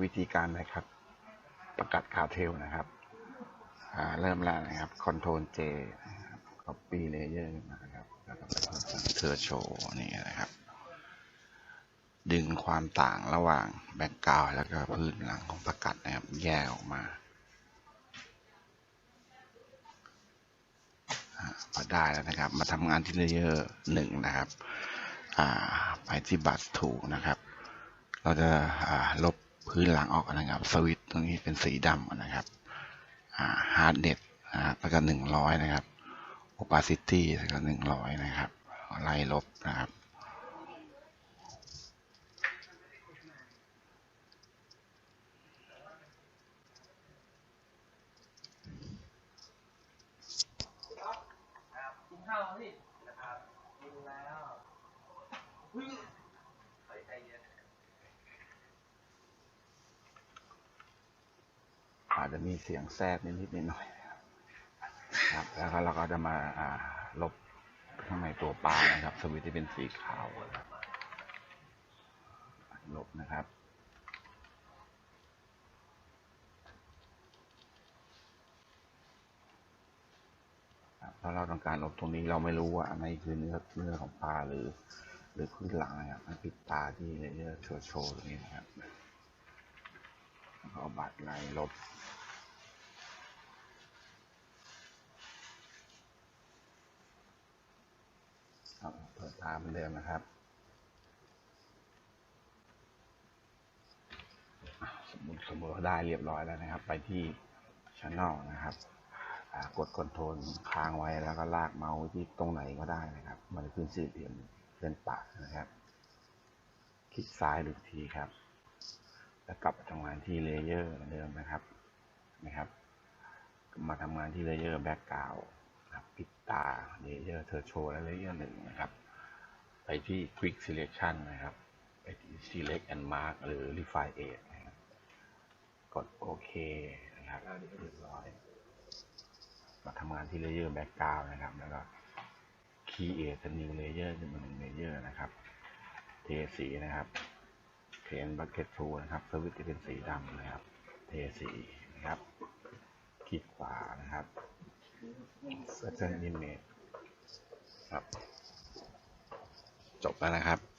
วิธีการนะครับ ประกาศคาเทลนะครับเริ่มแล้วนะครับ Ctrl J นะครับ Copy Layer ขึ้นมานะครับแล้วก็ไปที่เทอร์โชนี่นะครับ ดึงความต่างระหว่างแบ็กกราวด์แล้วก็พื้นหลังของประกัดนะครับ แยกออกมาพอได้แล้วนะครับ มาทำงานที่เลเยอร์หนึ่งนะครับไปที่บัตรถูกนะครับ เราจะลบ พื้นหลังออกนะครับ สวิตตรงนี้เป็นสีดำนะครับฮาร์ดเน็ตนะครับแล้วก็หนึ่งร้อยนะครับ opacity แล้วก็หนึ่งร้อยนะครับไล่ลบนะครับกินข้าวแล้วพี่นะครับกินแล้วอุ้ยใส่ใจเย็น อา จจะมีเสียงแทรกนิดๆหน่อยๆนะครับ แล้วก็เราก็จะมาลบข้างในตัวปลานะครับ สวิตที่เป็นสีขาวลบนะครับครับเพราเราต้องการลบตรงนี้เราไม่รู้ว่าอันไหนคือเนื้อเนื้อของปลาหรือ หรือพื้นหลังนะครับมันปิดตาที่เลเยอร์โชว์โชว์ตรงนี้นะครับแล้วก็เอาบัตรไล่ลบ ครับเปิด ตาเหมือนเดิมนะครับ สมมติสมมติได้เรียบร้อยแล้วนะครับ ไปที่ช anel นะครับกดคอนโทรลค้างไว้แล้วก็ลากเมาส์ที่ตรงไหนก็ได้นะครับ มันจะขึ้นสี่เหลี่ยมเป็นปากนะครับ คลิกซ้ายหนึ่งทีครับ แล้วกลับมาทำงานที่เลเยอร์เดิมนะครับนะครับ มาทำงานที่เลเยอร์แบ็กกราวครับปิดตาเลเยอร์เทอร์โชและเลเยอร์หนึ่งนะครับ ไปที่ Quick Selection นะครับ ไปที่ Select and Mark หรือ Refine Edge นะครับ กดโอเคนะครับเรียบร้อยมาทำงานที่เลเยอร์แบ็กกราวนะครับ แล้วก็ Create a new layer ขึ้นมาหนึ่งเลเยอร์นะครับเทสีนะครับเทนบั c เก็ตทูนะครับสวิตจะเป็นสีดำนะครับ เทสีนะครับ คลิกขวานะครับ Certain Image ครับ จบแล้วนะครับ